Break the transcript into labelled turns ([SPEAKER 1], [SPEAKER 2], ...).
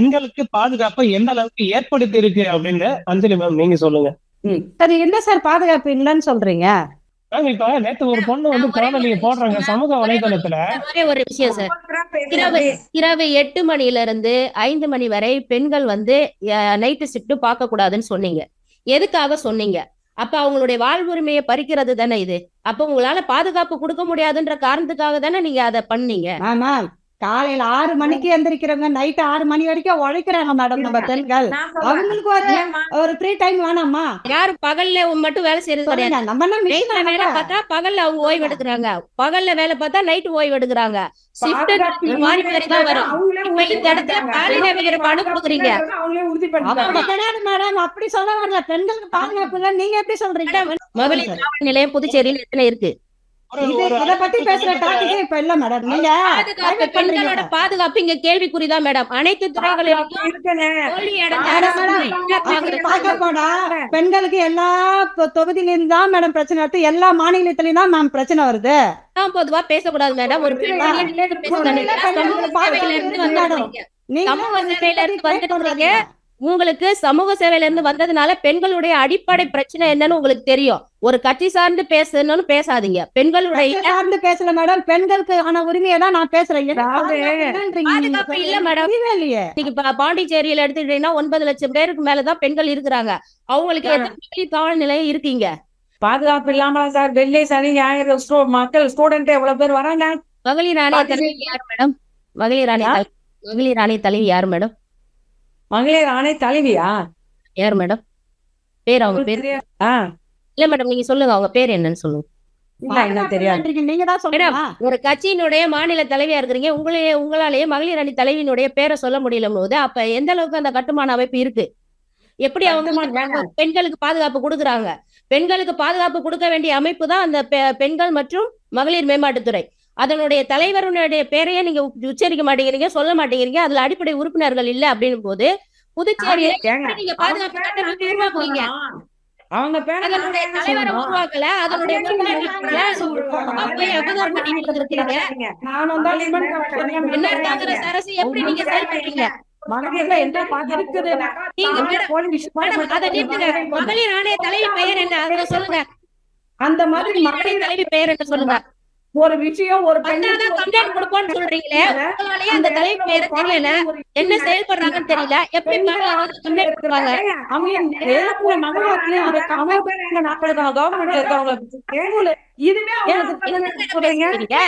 [SPEAKER 1] பெண்களுக்கு பாதுகாப்பை எந்த அளவுக்கு ஏற்படுத்தி இருக்கு அப்படின்னு அஞ்சலி மேம் நீங்க சொல்லுங்க.
[SPEAKER 2] சரி என்ன சார் பாதுகாப்பு இல்லைன்னு சொல்றீங்க?
[SPEAKER 1] மேம் இப்ப நேத்து ஒரு பொண்ணு வந்து காணொலியை போடுறாங்க. சமூக வலைதளத்துல.
[SPEAKER 3] ஒரே விஷயம் சார். இரவு இரவு எட்டு மணில இருந்து ஐந்து மணி வரை பெண்கள் வந்து நைட்டு ஷிஃப்ட் பார்க்க கூடாதுன்னு சொன்னீங்க. எதுக்காக சொன்னீங்க? அப்ப அவங்களுடைய வாழ்வுரிமையை பறிக்கிறது தானே இது? அப்ப உங்களால பாதுகாப்பு கொடுக்க முடியாதுன்ற காரணத்துக்காக தானே நீங்க அதை பண்ணீங்க?
[SPEAKER 2] ஆமா காலையில ஆறு மணிக்கு எந்திரிக்கிறவங்க நைட் ஆறு மணி வரைக்கும் உழைக்கிறாங்க மேடம் நம்ம பெண்கள். அவங்களுக்கு ஒரு ஒரு ஃப்ரீ டைம் வேணாமா?
[SPEAKER 3] யாரு பகல்ல மட்டும் வேலை செய்யறது கிடையாது.
[SPEAKER 2] நம்ம
[SPEAKER 3] வேலை பார்த்தா பகல்ல அவங்க ஓய்வு எடுக்கிறாங்க. பகல்ல வேலை பார்த்தா நைட் ஓய்வு எடுக்கிறாங்க.
[SPEAKER 2] பெண்களுக்கு பாதுகாப்பு நீங்க எப்படி சொல்றீங்க?
[SPEAKER 3] மகளிர் நிலையம் புதுச்சேரியில் எத்தனை இருக்கு?
[SPEAKER 2] இது பத்தி பேசுற இப்ப இல்ல மேடம் நீங்க
[SPEAKER 3] பாதுகாப்பு. பெண்களோட இங்க கேள்விக்குறிதான் மேடம் அனைத்து துறைகளிலும்
[SPEAKER 2] பெண்களுக்கு எல்லா தொ- தொகுதியிலும் தான் மேடம் பிரச்சனை வருது. எல்லா மாநிலத்திலயும் தான் மேம் பிரச்சனை வருது.
[SPEAKER 3] பொதுவா பேசக்கூடாது மேடம் ஒரு.
[SPEAKER 2] நீங்க
[SPEAKER 3] உங்களுக்கு சமூக சேவையில இருந்து வந்ததுனால பெண்களுடைய அடிப்படை பிரச்சனை என்னன்னு உங்களுக்கு தெரியும். ஒரு கட்சி சார்ந்து பேசணும்னு பேசாதீங்க. பெண்களுடைய
[SPEAKER 2] சார்ந்து பேசல மேடம். பெண்களுக்கு ஆன உரிமையை தான் நான் பேசுறேன்.
[SPEAKER 3] இல்ல மேடம். இன்னைக்கு பா- பாண்டிச்சேரியில எடுத்துக்கிட்டீங்கன்னா ஒன்பது லட்சம் பேருக்கு மேலதான் பெண்கள் இருக்கிறாங்க. அவங்களுக்கு காவல் நிலையம் இருக்கீங்க?
[SPEAKER 4] பாதுகாப்பு இல்லாம சார். வெள்ளை சனி ஞாயிறு மக்கள் ஸ்டூடெண்ட் எவ்வளவு பேர் வராங்க.
[SPEAKER 3] மகளிர் ஆணைய தலைவி யார் மேடம்? மகளிர் ஆணைய மகளிர் ஆணைய தலைவி யார் மேடம்?
[SPEAKER 4] மகளிர் ஆணை தலைவியா?
[SPEAKER 3] யார் மேடம்? பேர் அவங்க பேர்?
[SPEAKER 4] ஆ,
[SPEAKER 3] இல்ல மேடம் நீங்க சொல்லுங்க அவங்க பேர் என்னன்னு சொல்லுங்க.
[SPEAKER 4] இல்ல என்ன தெரியாது.
[SPEAKER 2] பாதுகாப்புன்றீங்க, நீங்க தான் சொல்லுங்க
[SPEAKER 3] ஒரு கட்சியினுடைய மாநில தலைவியா இருக்கிறீங்க உங்களையே உங்களாலேயே மகளிர் அணி தலைவியினுடைய பேரை சொல்ல முடியல போது அப்ப எந்த அளவுக்கு அந்த கட்டுமான அமைப்பு இருக்கு? எப்படி அவங்க. பெண்களுக்கு பாதுகாப்பு கொடுக்குறாங்க? பெண்களுக்கு பாதுகாப்பு கொடுக்க வேண்டிய அமைப்பு தான் அந்த பெ- பெண்கள் மற்றும் மகளிர் மேம்பாட்டுத்துறை. அதனுடைய தலைவருடைய பேரையே நீங்க உச்சரிக்க மாட்டேங்கிறீங்க சொல்ல மாட்டேங்கிறீங்க. அதுல அடிப்படை உறுப்பினர்கள் இல்ல அப்படின்னும் போது புதுச்சேரியில நீங்க பாதுகாப்பு உருவாக்குவீங்க.
[SPEAKER 4] அவங்க பேரை
[SPEAKER 3] அதனுடைய தலைவரை உருவாக்கல அதனுடைய அரசு எப்படி நீங்க செயல்படுறீங்க. மகளிர் ஆணைய தலைவி பெயர் என்ன? அதை சொல்லுங்க.
[SPEAKER 4] அந்த மாதிரி
[SPEAKER 3] மகளிர் ஆணைய தலைவி பெயர் என்ன சொல்லுங்க?
[SPEAKER 4] ஒரு விஷயம் ஒரு
[SPEAKER 3] வந்தாதான் கம்ப்ளைண்ட் கொடுப்போம்னு சொல்றீங்களே உங்களாலேயே அந்த தலைவி பெயர் தெரியல என்ன செயல்படுறாங்கன்னு தெரியல எப்படி கம்ப்ளைண்ட் கொடுப்பாங்க
[SPEAKER 4] கவர்மெண்ட் இருக்கவங்க
[SPEAKER 3] சொல்றீங்க?